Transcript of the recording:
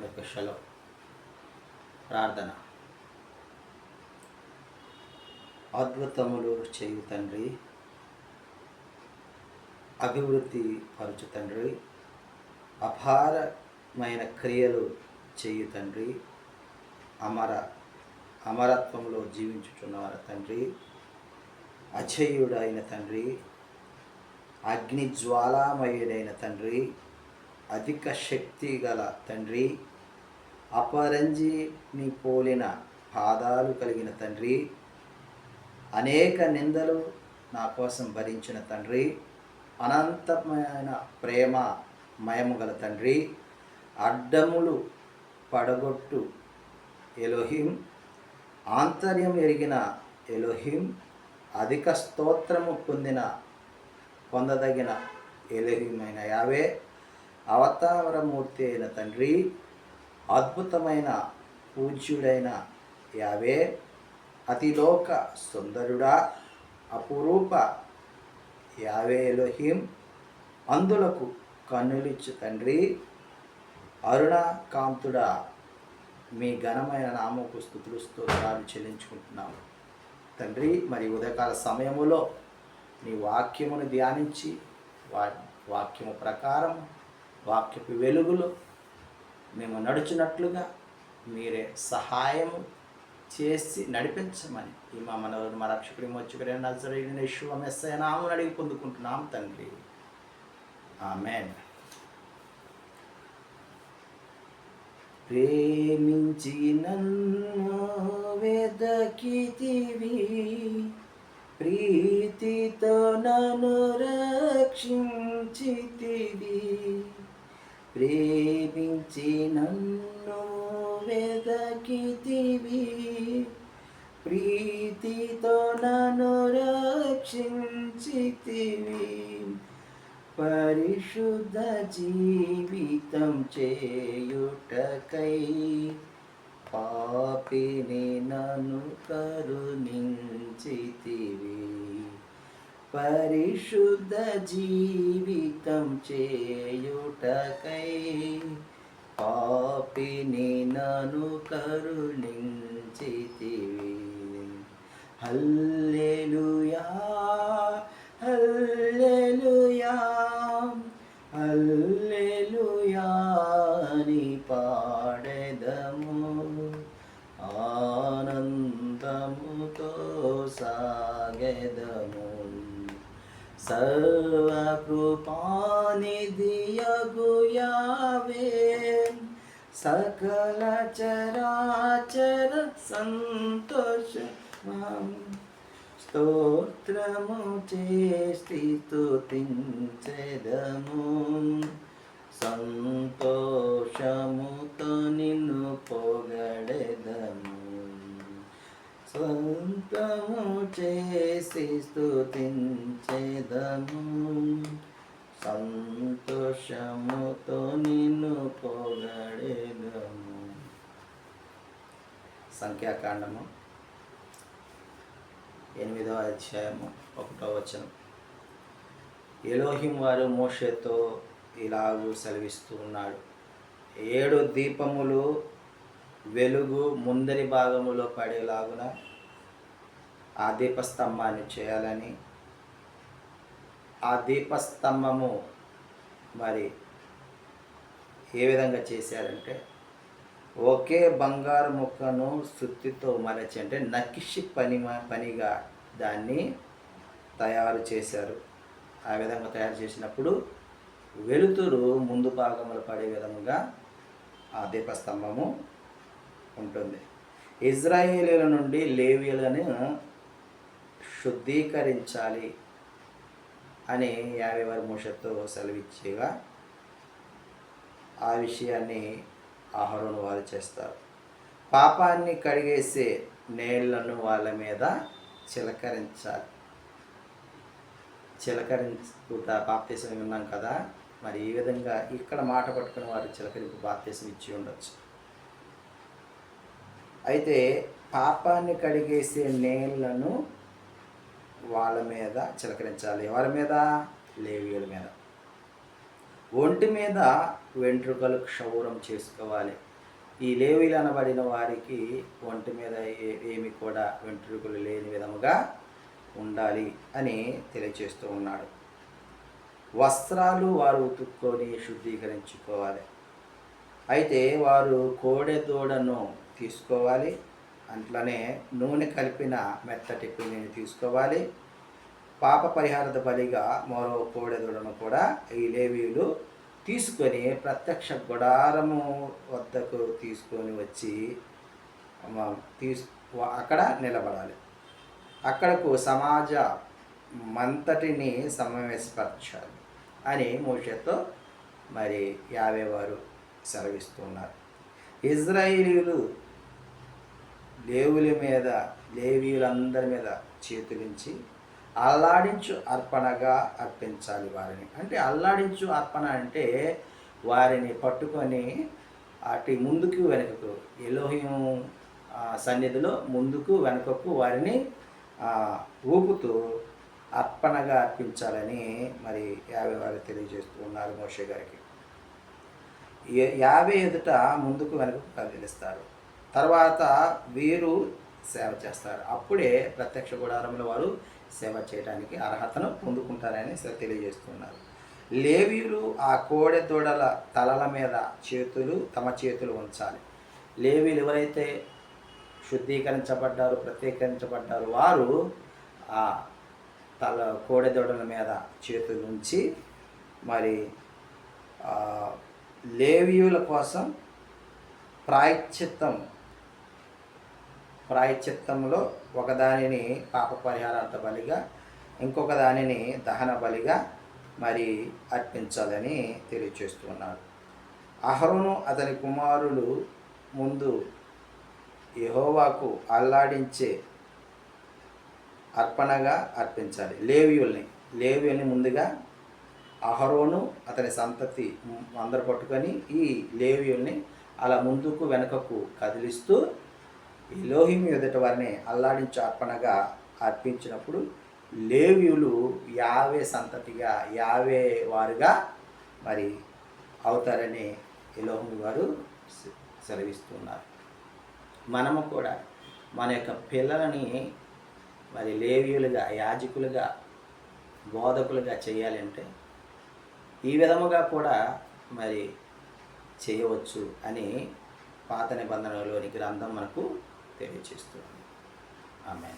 మీకు సెలవు ప్రార్థన. అద్భుతములు చేయు తండ్రి. అభివృద్ధి పరచు తండ్రి. అపారమైన క్రియలు చేయు తండ్రి. అమర అమరత్వంలో జీవించుచున్నవారు తండ్రి. అజయుడైన తండ్రి. అగ్ని జ్వాలామయుడైన తండ్రి. అధిక శక్తి గల తండ్రి. అపరంజిని పోలిన పాదాలు కలిగిన తండ్రి. అనేక నిందలు నా కోసం భరించిన తండ్రి. అనంతమైన ప్రేమ మయము గల తండ్రి. అడ్డములు పడగొట్టు ఎలోహిం. ఆంతర్యం ఎరిగిన ఎలోహిం. అధిక స్తోత్రము పొందిన పొందదగిన ఎలోహిమైన యావే. అవతారమూర్తి అయిన తండ్రి. అద్భుతమైన పూజ్యుడైన యావే అతిలోక సుందరుడా అపురూప యావే ఎలోహిం అందులకు కన్నులిచ్చు తండ్రి. అరుణకాంతుడా మీ ఘనమైన నామకు స్థుతులు స్తోత్రాలు చెల్లించుకుంటున్నాము. తండ్రి మరి ఉదయకాల సమయములో నీ వాక్యమును ధ్యానించి వా వాక్యము ప్రకారం వాక్యపు వెలుగులో మేము నడుచున్నట్లుగా మీరే సహాయం చేసి నడిపించమని. ఈ మా మనవరు మా రక్షకుడి మొచ్చుకునే నజరైన యశ్వ మెస్సయ అడిగి పొందుకుంటున్నాం తండ్రి. ఆమెన్. ప్రేమించి నన్ను వెదకితివి ప్రీతితో నన్ను రక్షించితివి. ప్రేమించి నన్ను వెదకితివి. ప్రీతితో నన్ను రక్షించితివి. పరిశుద్ధ జీవితం చేయుటకై పాపిని నన్ను కరుణించితివి. పరిశుద్ధ జీవితం చేయుటకై పాపిని నను కరుణించితివి. హల్లెలూయా హల్లెలూయా హల్లెలూయా అని పాడెదము. ఆనందముతో సాగెదము. సర్వకృపానిధియగు యావే సకల చరాచర సంతోష స్తోత్రము చేసి సంతోషముతో నిన్ను పొగడెదము స్వంతము చేసి స్థుతించేదము సంతోషముతో నిన్ను పొగడేదము. సంఖ్యాకాండము. ఎనిమిదవ అధ్యాయము ఒకటో వచనం. ఎలోహిం వారు మోషేతో ఇలాగూ సెలవిస్తూ ఉన్నాడు. ఏడు దీపములు వెలుగు ముందరి భాగములో పడేలాగున ఆ దీపస్తంభాన్ని చేయాలని. ఆ దీపస్తంభము మరి ఏ విధంగా చేశారంటే ఒకే బంగారు ముక్కను సుత్తితో మరచి అంటే నకిషి పని పనిగా దాన్ని తయారు చేశారు. ఆ విధంగా తయారు చేసినప్పుడు వెలుతురు ముందు భాగములు పడే విధముగా ఆ దీపస్తంభము ఉంటుంది. ఇజ్రాయేలీల నుండి లేవీలను శుద్ధీకరించాలి అని యాభై వారి మోషతో సెలవిచ్చేగా ఆ విషయాన్ని ఆహారం వారు చేస్తారు. పాపాన్ని కడిగేసే నీళ్ళను వాళ్ళ మీద చిలకరించాలి. చిలకరించుకుంటా బాప్తీసం విన్నాం కదా మరి ఈ విధంగా ఇక్కడ మాట పట్టుకుని వారు చిలకరింపు బాప్తీసం ఇచ్చి ఉండొచ్చు. అయితే పాపాన్ని కడిగేసే నీళ్ళను వాళ్ళ మీద చిలకరించాలి. ఎవరి మీద? లేవీయుల మీద. ఒంటి మీద వెంట్రుకలు క్షౌరం చేసుకోవాలి. ఈ లేవీలు అనబడిన వారికి ఒంటి మీద ఏమి కూడా వెంట్రుకలు లేని విధముగా ఉండాలి అని తెలియచేస్తూ ఉన్నాడు. వస్త్రాలు వారు ఉతుక్కొని శుద్ధీకరించుకోవాలి. అయితే వారు కోడె దూడను తీసుకోవాలి. అట్లనే నూనె కలిపిన మెత్తటి పిండిని తీసుకోవాలి. పాప పరిహారత బలిగా మరో కోడెదుడను కూడా ఈ లేవీలు తీసుకొని ప్రత్యక్ష గుడారము వద్దకు తీసుకొని వచ్చి తీసు అక్కడ నిలబడాలి. అక్కడకు సమాజ మంతటిని సమావేశపరచాలి అని మోషతో మరి యాభై వారు సెలవిస్తున్నారు ఇజ్రాయిలీలు లేవుల మీద లేవీయులందరి మీద చేతులించి అల్లాడించు అర్పణగా అర్పించాలి వారిని. అంటే అల్లాడించు అర్పణ అంటే వారిని పట్టుకొని అటు ముందుకు వెనుకకు ఎలోహిం సన్నిధిలో ముందుకు వెనుకకు వారిని ఊపుతూ అర్పణగా అర్పించాలని మరి యాభై వారు తెలియజేస్తూ ఉన్నారు మోషే గారికి. యాభై ఎదుట ముందుకు వెనుకకు కదిలిస్తారు. తర్వాత వీరు సేవ చేస్తారు. అప్పుడే ప్రత్యక్ష గుడారంలో వారు సేవ చేయడానికి అర్హతను పొందుకుంటారని తెలియజేస్తున్నారు. లేవీయులు ఆ కోడె దూడల తలల మీద చేతులు తమ చేతులు ఉంచాలి. లేవీలు ఎవరైతే శుద్ధీకరించబడ్డారు ప్రత్యేకరించబడ్డారు వారు ఆ తల కోడె దూడల మీద చేతులు ఉంచి మరి లేవీయుల కోసం ప్రాయశ్చిత్తం ప్రాయశ్చిత్తంలో ఒకదానిని పాప పరిహారార్థ బలిగా ఇంకొక దానిని దహన బలిగా మరి అర్పించాలని తెలియచేస్తున్నాడు అహరోను అతని కుమారులు ముందు యహోవాకు అల్లాడించే అర్పణగా అర్పించాలి. లేవియుల్ని లేవియుల్ని ముందుగా అహరోను అతని సంతతి అందరు పట్టుకొని ఈ లేవియుల్ని అలా ముందుకు వెనుకకు కదిలిస్తూ ఎలోహిం ఎదుట వారిని అల్లాడించు అర్పణగా అర్పించినప్పుడు లేవ్యులు యావే సంతతిగా యావే వారుగా మరి అవుతారని ఎలోహిం వారు సెలవిస్తున్నారు. మనము కూడా మన యొక్క పిల్లలని మరి లేవ్యులుగా యాజకులుగా బోధకులుగా చేయాలంటే ఈ విధముగా కూడా మరి చేయవచ్చు అని పాత నిబంధనలోని గ్రంథం మనకు తెలియచేస్తున్నాను. ఆమె